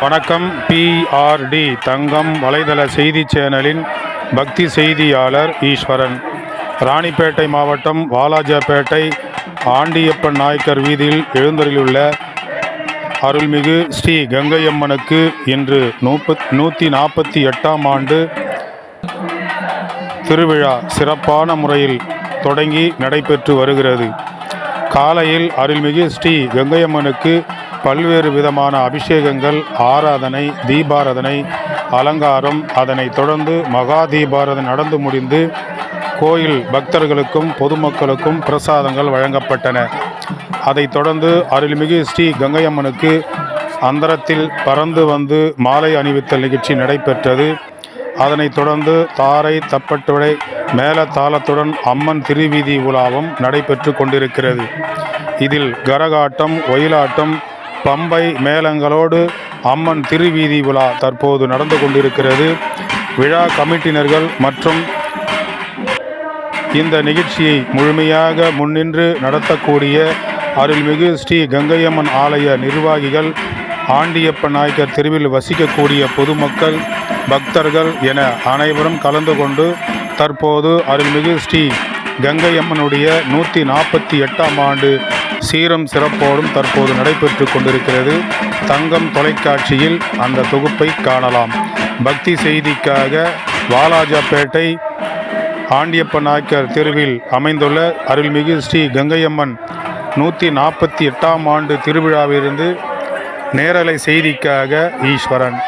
வணக்கம் பிஆர்டி தங்கம் வலைதள செய்தி சேனலின் பக்தி செய்தியாளர் ஈஸ்வரன். ராணிப்பேட்டை மாவட்டம் வாலாஜாப்பேட்டை ஆண்டியப்பன் நாயக்கர் வீதியில் எழுந்தருளியுள்ள அருள்மிகு ஸ்ரீ கங்கையம்மனுக்கு இன்று நூப்பத் நூற்றி நாற்பத்தி எட்டாம் ஆண்டு திருவிழா சிறப்பான முறையில் தொடங்கி நடைபெற்று வருகிறது. காலையில் அருள்மிகு ஸ்ரீ கங்கையம்மனுக்கு பல்வேறு விதமான அபிஷேகங்கள் ஆராதனை தீபாராதனை அலங்காரம். அதனைத் தொடர்ந்து மகா தீபாராதனை நடந்து முடிந்து கோயில் பக்தர்களுக்கும் பொதுமக்களுக்கும் பிரசாதங்கள் வழங்கப்பட்டன. அதைத் தொடர்ந்து அருள்மிகு ஸ்ரீ கங்கையம்மனுக்கு அந்தரத்தில் பறந்து வந்து மாலை அணிவித்தல் நிகழ்ச்சி நடைபெற்றது. அதனைத் தொடர்ந்து தாரை தப்பட்டுடை மேல தாளத்துடன் அம்மன் திருவீதி உலாவும் நடைபெற்று கொண்டிருக்கிறது. இதில் கரகாட்டம் ஒயிலாட்டம் பம்பை மேளங்களோடு அம்மன் திருவீதி உலா தற்போது நடந்து கொண்டிருக்கிறது. விழா கமிட்டினர்கள் மற்றும் இந்த நிகழ்ச்சியை முழுமையாக முன்னின்று நடத்தக்கூடிய அருள்மிகு ஸ்ரீ கங்கையம்மன் ஆலய நிர்வாகிகள் ஆண்டியப்ப நாயக்கர் தெருவில் வசிக்கக்கூடிய பொதுமக்கள் பக்தர்கள் என அனைவரும் கலந்து கொண்டு தற்போது அருள்மிகு ஸ்ரீ கங்கையம்மனுடைய நூற்றி நாற்பத்தி எட்டாம் ஆண்டு சீரம் சிறப்போடும் தற்போது நடைபெற்று கொண்டிருக்கிறது. தங்கம் தொலைக்காட்சியில் அந்த தொகுப்பை காணலாம். பக்தி செய்திக்காக வாலாஜாப்பேட்டை ஆண்டியப்ப நாயக்கர் தெருவில் அமைந்துள்ள அருள்மிகு ஸ்ரீ கங்கையம்மன் நூற்றி நாற்பத்தி எட்டாம் ஆண்டு திருவிழாவிலிருந்து நேரலை செய்திக்காக ஈஸ்வரன்.